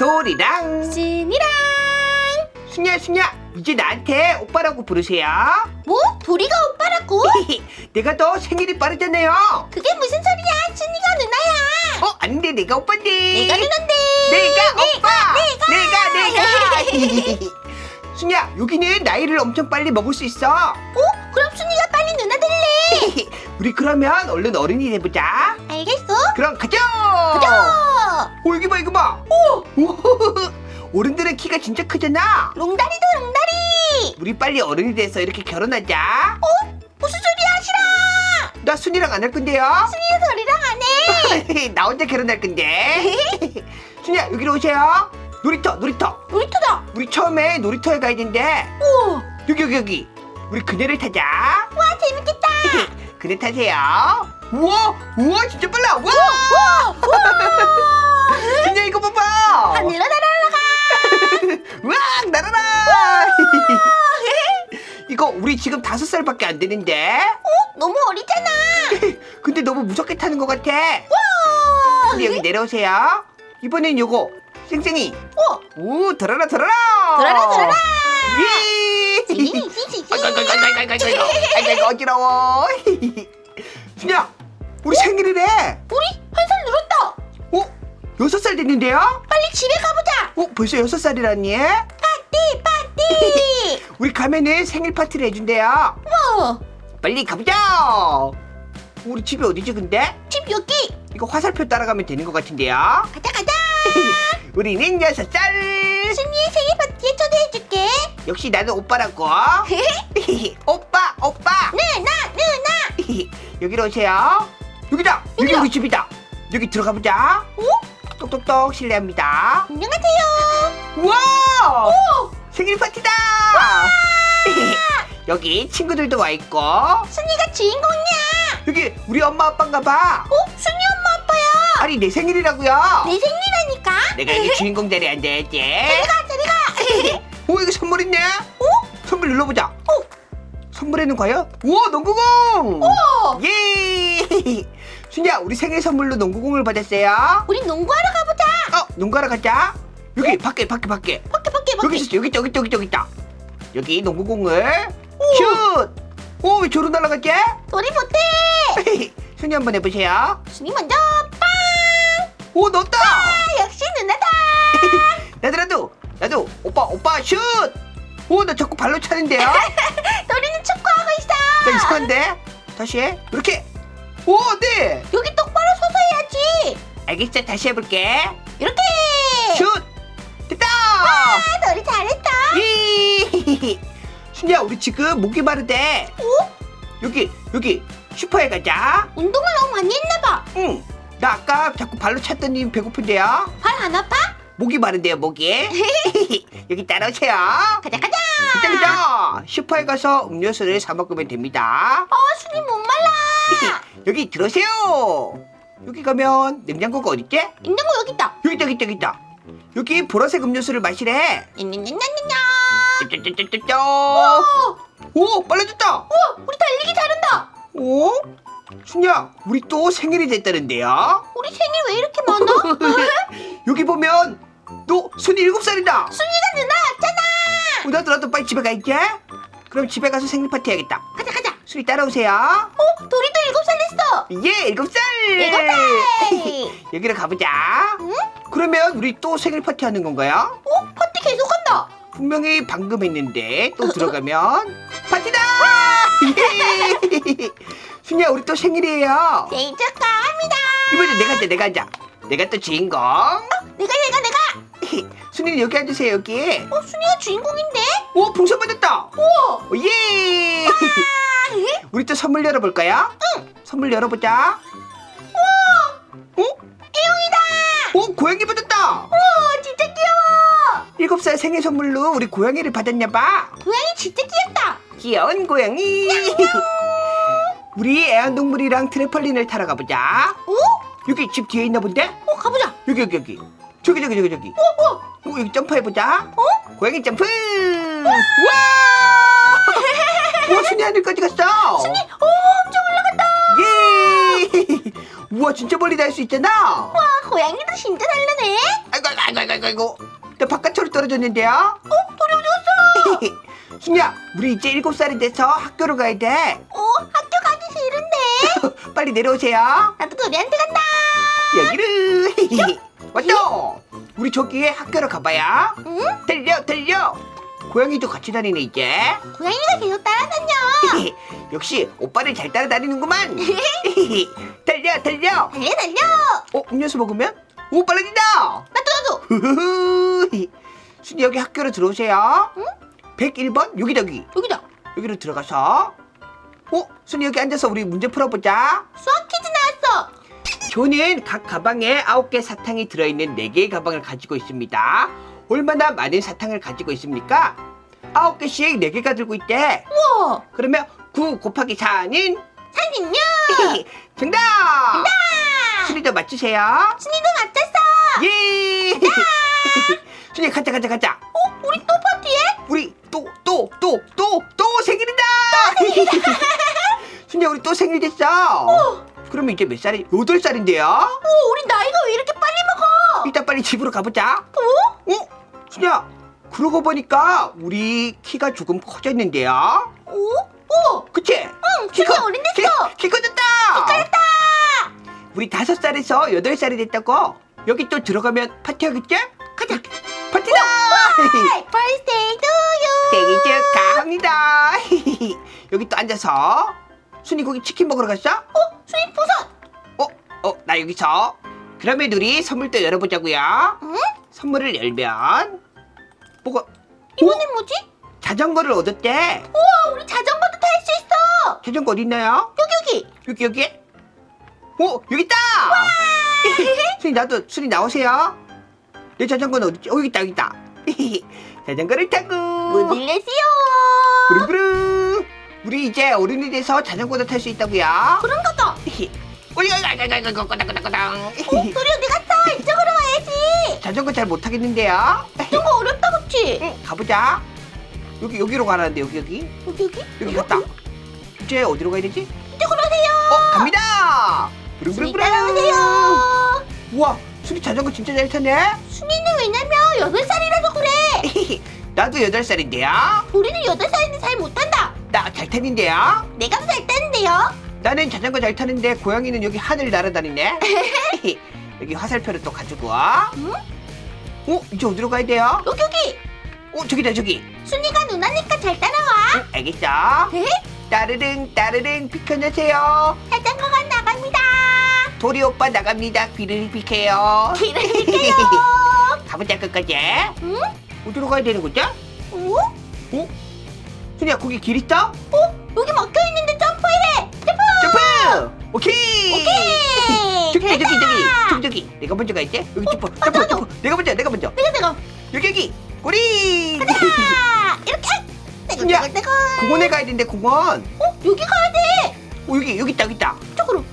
도리랑 순이랑 순야 순야 이제 나한테 오빠라고 부르세요 뭐? 도리가 오빠라고? 내가 더 생일이 빠르잖아요 그게 무슨 소리야? 순이가 누나야. 어 아닌데 내가 오빠인데 내가 누난데. 내가 오빠 내가 내가 순야 여기는 나이를 엄청 빨리 먹을 수 있어 어? 그럼 순이가 빨리 누나 될래. 우리 그러면 얼른 어른이 돼보자 알겠어? 그럼 가자 어른들의 키가 진짜 크잖아. 롱다리도 롱다리. 우리 빨리 어른이 돼서 이렇게 결혼하자. 무슨 소리야? 싫어. 나 순이랑 안 할 건데요? 순이가 도리랑 안 해. 나 혼자 결혼할 건데. 순이야 여기로 오세요. 놀이터 놀이터. 놀이터다. 우리 처음에 놀이터에 가야 되는데. 오. 여기 여기 여기. 우리 그네를 타자. 와 재밌겠다. 그네 타세요. 우와 우와 진짜 빨라. 우와! 순이야 이거 봐봐. 하늘로 날아 이거 우리 지금 다섯 살밖에 안 되는데? 어? 너무 어리잖아. 근데 너무 무섭게 타는 것 같아. 와! 근데 여기 네? 내려오세요. 이번엔 요거 쌩쌩이. 어? 오, 들어라 들어라. 들어라 들어라. 예. 지지지지. 아이고 아이고 아이고 아이고 아이고 아이고 아이고, 아이고 어지러워. 준야, 우리 생일이래. 우리 한 살 늘었다. 어? 여섯 살 됐는데요? 빨리 집에 가보자. 어, 벌써 여섯 살이라니? 파티 파티. 우리 가면은 생일 파티를 해준대요 어. 빨리 가보자 우리 집이 어디지 근데? 집 여기. 이거 화살표 따라가면 되는 것 같은데요 가자 가자. 우리는 여섯 살 순이의 생일 파티에 초대해줄게. 역시 나는 오빠라고 오빠 오빠 누나 누나. 여기로 오세요 여기다 여기. 우리 집이다 여기 들어가 보자 오? 똑똑똑 실례합니다 안녕하세요. 우와 오. 생일 파티다 여기 친구들도 와 있고 순이가 주인공이야. 여기 우리 엄마 아빠인가 봐 어? 순이 엄마 아빠야. 아니 내 생일이라고요 내 생일이라니까. 내가 여기 주인공 자리에 앉아야지 가 저리 가. 오 여기 선물 있네 어? 선물 눌러보자 어? 선물에는 과연 우와 농구공 어. 예 순야 우리 생일 선물로 농구공을 받았어요 우리 농구하러 가보자. 어 농구하러 가자 여기 밖에 밖에 밖에 밖에 밖에 여기. 있어 여기 있다 여기 있다 여기 있다 여기 있다 여기 농구공을 슛 오 왜 저로 날아갔지 우리 못해. 순이 한번 해보세요 순이 먼저 빵. 오 넣었다 아, 역시 누나다. 나도라도 나도 오빠 오빠 슛 오 나 자꾸 발로 차는데요 도리는 축구하고 있어. 나 이상한데 다시 해 이렇게 오 네 여기 똑바로 서서 해야지. 알겠어 다시 해볼게 이렇게. 슛 됐다 아, 도리 잘했다. 이 순이야 우리 지금 목이 마르대 어? 여기 여기 슈퍼에 가자 운동을 너무 많이 했나 봐. 응 나 아까 자꾸 발로 찼더니 배고픈데요 발 안 아파? 목이 마른데요 목이 여기 따라오세요 가자 가자. 가자 가자 슈퍼에 가서 음료수를 사 먹으면 됩니다 어, 순이 못 말라. 여기 들어오세요 여기 가면 냉장고가 어딨지? 냉장고 여기 있다. 여기 있다 여기 있다 여기 있다 여기 보라색 음료수를 마시래 어, 오 빨라졌다 우와, 우리 달리기 잘한다. 오 순야 우리 또 생일이 됐다는데요 우리 생일 왜 이렇게 많아? 여기 보면 너 순이 일곱 살이다 순이가 누나 왔잖아. 어, 나도 나도 빨리 집에 갈게 그럼 집에 가서 생일 파티 해야겠다 가자 가자. 순이 따라오세요 어, 도리도 일곱 살 됐어. 예 일곱 살 일곱 살. 여기로 가보자 응? 그러면 우리 또 생일 파티 하는 건가요? 어, 파티 계속한다. 분명히 방금 했는데 또 들어가면 파티다 예. 순이야 우리 또 생일이에요 생일 축하합니다. 이번엔 내가 앉아 내가 앉아 내가 또 주인공 내가 내가 내가. 순이는 여기 앉으세요 여기 어, 순이가 주인공인데? 오 풍선 받았다 우와. 오, 예 우리 또 선물 열어볼까요? 응 선물 열어보자 어? 애용이다. 오 고양이 받았다 우와, 진짜 귀여워. 일곱 살 생일 선물로 우리 고양이를 받았냐 봐 고양이 진짜 귀엽다. 귀여운 고양이 우리 애완동물이랑 트래펄린을 타러 가보자 오? 여기 집 뒤에 있나 본데? 어, 가보자. 여기 여기 여기 저기 저기 저기 저기 어, 어. 어, 여기 점프해보자 어? 고양이 점프 와 와, 순이 하늘까지 갔어 순이, 오, 우와 진짜 멀리 날 수 있잖아. 아, 고양이도 진짜 잘나네. 아이고 아이고 아이고 아이고 아이고. 나 바깥으로 떨어졌는데요. 어, 떨어졌어. 순이야, 우리 이제 일곱 살이 돼서 학교로 가야 돼. 어, 학교 가기 싫은데. 빨리 내려오세요. 나도 너네한테 간다. 여기를. 왔다. 우리 저기에 학교로 가봐요. 응? 들려 들려. 고양이도 같이 다니네 이제. 고양이가 계속 따라다녀. 역시 오빠를 잘 따라다니는구만. 달려 달려. 달려, 달려. 어 음료수 먹으면 오 빨라진다. 나도, 나도. 후후후. 순이 여기 학교로 들어오세요. 응? 101번 여기 여기 여기다. 여기로 들어가서. 어 순이 여기 앉아서 우리 문제 풀어보자. 수학 퀴즈 나왔어. 저는 각 가방에 9개 사탕이 들어있는 4개의 가방을 가지고 있습니다. 얼마나 많은 사탕을 가지고 있습니까? 9개씩 4개가 들고 있대. 우와. 그러면 9 곱하기 4는? 사진요. 정답! 순이도 맞추세요. 순이도 맞췄어. 예! 순이 가자 가자 가자. 어, 우리 또 파티해? 우리 또 또 또 또 또 생일이다! 순이야 우리 또 생일 됐어. 그러면 이제 몇 살이? 8살인데요? 오, 우리 나이가 왜 이렇게 빨리 먹어? 일단 빨리 집으로 가보자. 어? 어? 순이야, 그러고 보니까 우리 키가 조금 커졌는데요? 오? 오? 그치? 응, 키가 어린댔어. 키, 키 커졌다! 잘했다. 우리 다섯 살에서 여덟 살이 됐다고? 여기 또 들어가면 파티하겠지? 가자. 파티다! 하이, birthday to you. 생일 축하합니다! 여기 또 앉아서 순이 거기 치킨 먹으러 갔어? 어, 순이 버섯. 어? 어? 나 여기서 그러면 우리 선물도 열어보자고요 응? 선물을 열면 뭐가 이번엔 뭐지? 자전거를 얻었대 우와, 우리 있어. 자전거 어디 있나요? 여기, 여기. 여기 여기 오 여기 있다 순이 나도 순이 나오세요 내 자전거는 어딨지? 어 여기 있다 여기 있다 자전거를 타고 문을 내세요. 부릉부릉 우리 이제 어른이 돼서 자전거도 탈 수 있다고요 그런 거다. 꼬당꼬당꼬당 어, 어디? 이쪽으로 와야지. 자전거 잘 못 타겠는데요 이거 어렵다, 그치? 응 가보자 여기 여기로 가라는데 여기 여기 여기, 여기? 여기 갔다 이제 어디로 가야 되지? 이쪽으로 오세요. 어 갑니다 순이 부릉부릉부릉 따라오세요. 우와 순이 자전거 진짜 잘 타네 순이는 왜냐면 여덟 살이라서 그래. 나도 8살인데요 우리는 여덟 살인데 잘 못한다. 나 잘 타는데요 내가 더잘 타는데요. 나는 자전거 잘 타는데 고양이는 여기 하늘 날아다니네 여기 화살표를 또 가지고 와 응? 어? 이제 어디로 가야 돼요? 여기, 여기. 어 저기다 저기 순이가 누나니까 잘 따라와. 응, 알겠어 네? 따르릉 따르릉 비켜주세요 자전거가 나갑니다. 도리 오빠 나갑니다 귀를 비켜요 길을 빌게요. 가보자 끝까지 응? 어디로 가야 되는 거죠? 어? 어? 순이야 거기 길 있어? 어? 여기 막혀 있는데 점프해. 점프. 점프! 오케이! 오케이. 저기 저기 저기. 저기 저기 내가 먼저 갈게 여기 점프 어, 점프. 점프 내가 먼저 내가 먼저 내가 내가. 여기 여기 꼬리 자, 이렇게. 떼굴 야. 공원에 가야 되는데 공원 어? 여기 가야 돼. 어 여기 여기 있다 여기 있다 이쪽으로.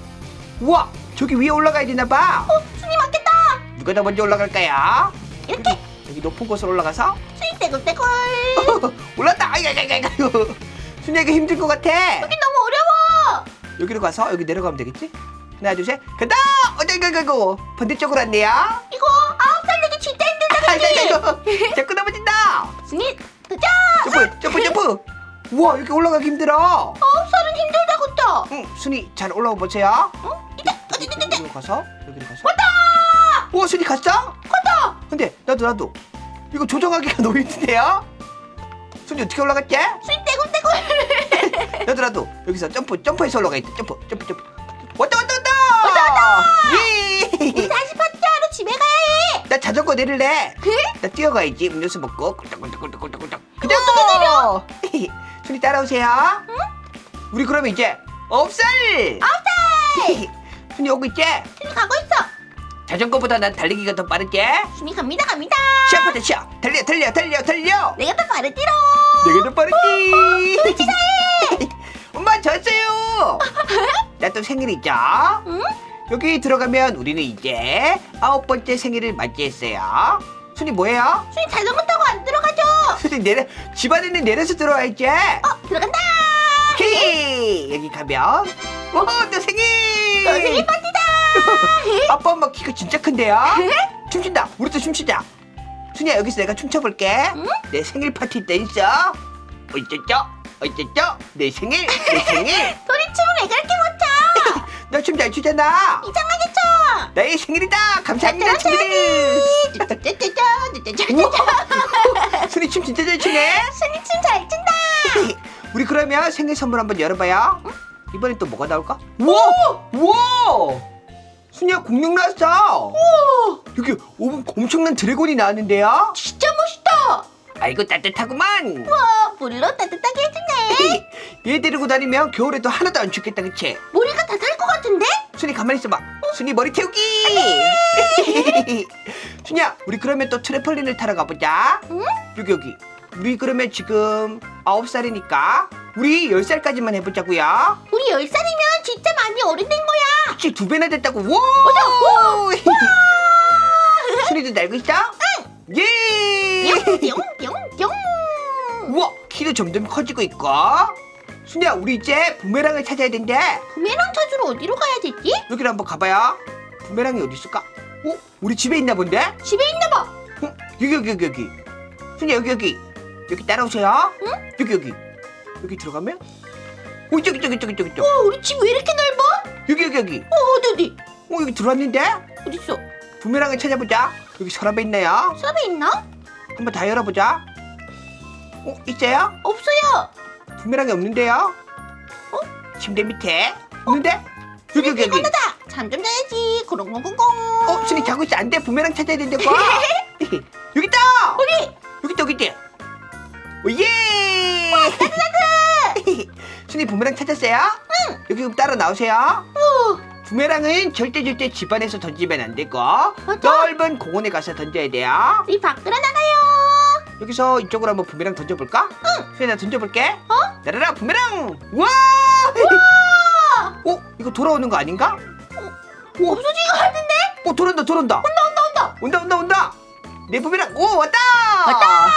우와 저기 위에 올라가야 되나 봐 어? 순이 맞겠다. 누가 더 먼저 올라갈까요? 이렇게. 여기, 여기 높은 곳으로 올라가서 순이 떼굴 떼굴. 올랐다 아이고 순이가 힘들 것 같아 여기 너무 어려워. 여기로 가서 여기 내려가면 되겠지? 하나 둘 셋 간다 어이구 아이고 아이고 반대쪽으로 왔네요 이거 아홉 살 내기 진짜 힘들다 아이고 자꾸 넘어진다 순이 도전. 점프 점프 점프 우와 여기 올라가기 힘들어 아홉 살은 힘들다 그쵸? 응 순이 잘 올라와 보세요 어? 이제 어디 어디. 여기로 가서 여기로 가서 왔다. 오 순이 갔어? 갔다. 근데 나도 나도 이거 조정하기가 너무 힘든데요? 순이 어떻게 올라갔지? 순이 떼굴 떼굴. 나도 나도 여기서 점프 점프해서 올라가 있다 점프 점프 점프 왔다 왔다 왔다 왔다 왔다 우리 예! 다시 집에 가야 해. 나 자전거 내릴래 그래? 나 뛰어가야지 음료수 먹고 꿀떡꿀떡꿀떡꿀떡꿀떡 어떻게 내려? 순이 따라오세요 우리 그러면 이제 아홉 살 아홉 살. 순이 오고 있지? 순이 가고 있어. 자전거보다 난 달리기가 더 빠르지? 순이 갑니다 갑니다. 시합부터 시합 달려 달려 달려 달려 내가 더 빠르지로. 내가 더 빠르지 엄마 졌어요 나 또 생일이죠 응? 여기 들어가면 우리는 이제 아홉 번째 생일을 맞이했어요 순이 뭐예요? 순이 자전거 타고 안 들어가죠. 순이 내려 집안에는 내려서 들어와야지 어 들어간다. 히 여기 가면 오또 생일! 너 생일 파티다. 아빠 엄마 키가 진짜 큰데요? 춤춘다. 우리도 춤추자. 순이야 여기서 내가 춤춰볼게. 응? 내 생일 파티 댄스. 어쩌죠? 어쩌죠? 내 생일, 내 생일. 소리 춤을 왜 그렇게 못 춤 잘 추잖아. 이상하게 춰. 나의 생일이다. 감사합니다, 친구들. 우와, 순이 춤 진짜 잘 추네. 순이 춤 잘 춘다. 우리 그러면 생일 선물 한번 열어봐요. 이번엔 또 뭐가 나올까? 우와! 우와! 순이야 공룡 나왔어. 오, 여기 엄청난 드래곤이 나왔는데요. 진짜 멋있다. 아이고 따뜻하구만. 와, 물로 따뜻하게 해주네. 얘 데리고 다니면 겨울에도 하나도 안 춥겠다 그치? 머리가 다 살 것 같은데? 순이 가만히 있어봐. 순이 머리 태우기. 순이야, 우리 그러면 또 트래펄린을 타러 가보자. 응? 여기 여기. 우리 그러면 지금 아홉 살이니까 우리 열 살까지만 해보자고요. 우리 열 살이면 진짜 많이 어른 된 거야. 그치 두 배나 됐다고. 와! 순이도 날고 있어? 응. 예. 뿅뿅뿅뿅. 우와, 키도 점점 커지고 있고. 순이야, 우리 이제 부메랑을 찾아야 된대. 부메랑 찾으러 어디로 가야 되지? 여기로 한번 가봐요. 부메랑이 어디 있을까? 어? 우리 집에 있나 본데? 집에 있나 봐. 어? 여기 여기 여기 여기. 순이 여기 여기. 여기 따라오세요. 응? 여기 여기. 여기 들어가면? 어 저기 저기 저기 저기 저기. 와, 우리 집 왜 이렇게 넓어? 여기 여기 여기. 어, 어디 어디? 어 여기 들어왔는데? 어디 있어? 부메랑을 찾아보자. 여기 서랍에 있나요? 서랍에 있나? 한번 다 열어보자. 어 있어요? 없어요. 부메랑이 없는데요? 어? 침대 밑에 없는데? 여기 여기 여기. 피곤하다. 잠 좀 자야지. 고롱고롱고롱. 어 순이 자고 있어 안 돼 부메랑 찾아야 된다고. 여기 있다. 어디? 여기 있다 여기 있다. 오예. 순이 부메랑 찾았어요? 응. 여기 그럼 따라 나오세요. 어, 부메랑은 절대 절대 집안에서 던지면 안 되고 맞아. 넓은 공원에 가서 던져야 돼요. 우리 밖으로 나가요. 여기서 이쪽으로 한번 부메랑 던져볼까? 응. 수연아 던져볼게. 어? 나라라 부메랑. 와! 아, 어? 이거 돌아오는 거 아닌가? 오, 없어진 것 같은데? 어 돌아온다 돌아온다. 온다 온다 온다. 온다 온다 온다. 내 부메랑 오 왔다. 왔다.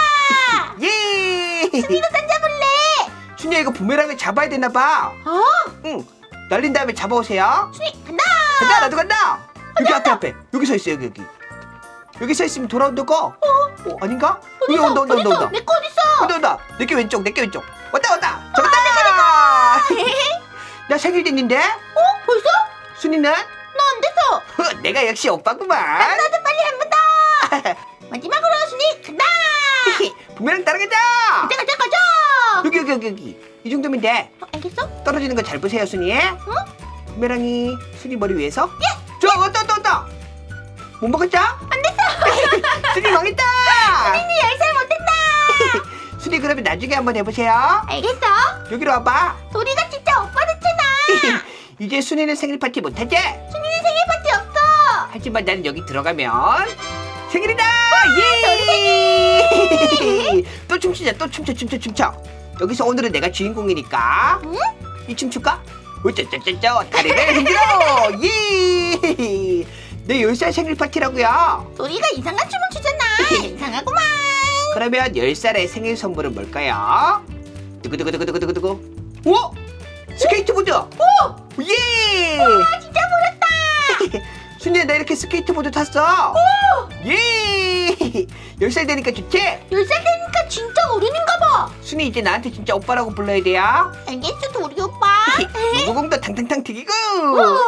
예. 우리도 던져볼래. 순이야 이거 부메랑을 잡아야 되나 봐. 어, 응. 날린 다음에 잡아오세요. 순이 간다. 간다 나도 간다. 여기 앞에 앞에 여기 서 있어 여기 여기. 여기 서 있으면 돌아온다고? 어? 어 아닌가? 여기 어딨어? 온다 온다 온다 온다. 내거 어딨어? 온다 온다. 내게 왼쪽 내게 왼쪽. 왔다 왔다. 잡았다. 나 생일 됐는데 어, 벌써? 순이는 나 안 됐어. 내가 역시 오빠구만. 나도 빨리 한번 더. 마지막으로 순이 간다. 부메랑 따라가자. 가자 가자 가자. 여기 여기 여기 여기. 이 정도면 돼. 어, 알겠어? 떨어지는 거 잘 보세요 순이. 응? 부메랑이 순이 머리 위에서. 예. 좋아 왔다 왔다 왔다. 못 먹었자? 안 됐어. 순이 망했다. 순이 열살 못했다. 순이 그러면 나중에 한번 해보세요. 알겠어. 여기로 와봐. 소리가 진짜 오빠 됐잖아. 이제 순이는 생일 파티 못하지? 순이는 생일 파티 없어. 하지만 나는 여기 들어가면 생일이다! 예! 또 춤추자, 또 춤춰, 춤춰, 춤춰. 여기서 오늘은 내가 주인공이니까 응? 이 춤 출까? 어쩌쩌쩌쩌 다리를 흔들어! 예! 내 10살 생일 파티라고요. 소리가 이상한 춤을 추잖아. 이상하구만. 그러면 10살의 생일 선물은 뭘까요? 두구두구두구두구두구 오! 스케이트보드! 오! 예! 아, 진짜 몰랐다. 순이야 나 이렇게 스케이트보드 탔어 예! 10살 되니까 좋지? 열살 되니까 진짜 어른인가 봐. 순이 이제 나한테 진짜 오빠라고 불러야 돼요 알겠어, 도리 오빠. 무공도 탕탕탕 튀기고 우와.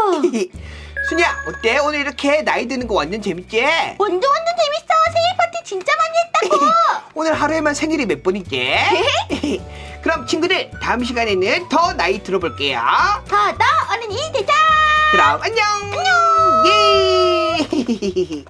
순이야 어때? 오늘 이렇게 나이 드는 거 완전 재밌지? 완전 완전 재밌어. 생일 파티 진짜 많이 했다고. 오늘 하루에만 생일이 몇 번이지? 그럼 친구들 다음 시간에는 더 나이 들어볼게요 더더 어른이 되자. 그럼 안녕 안녕 예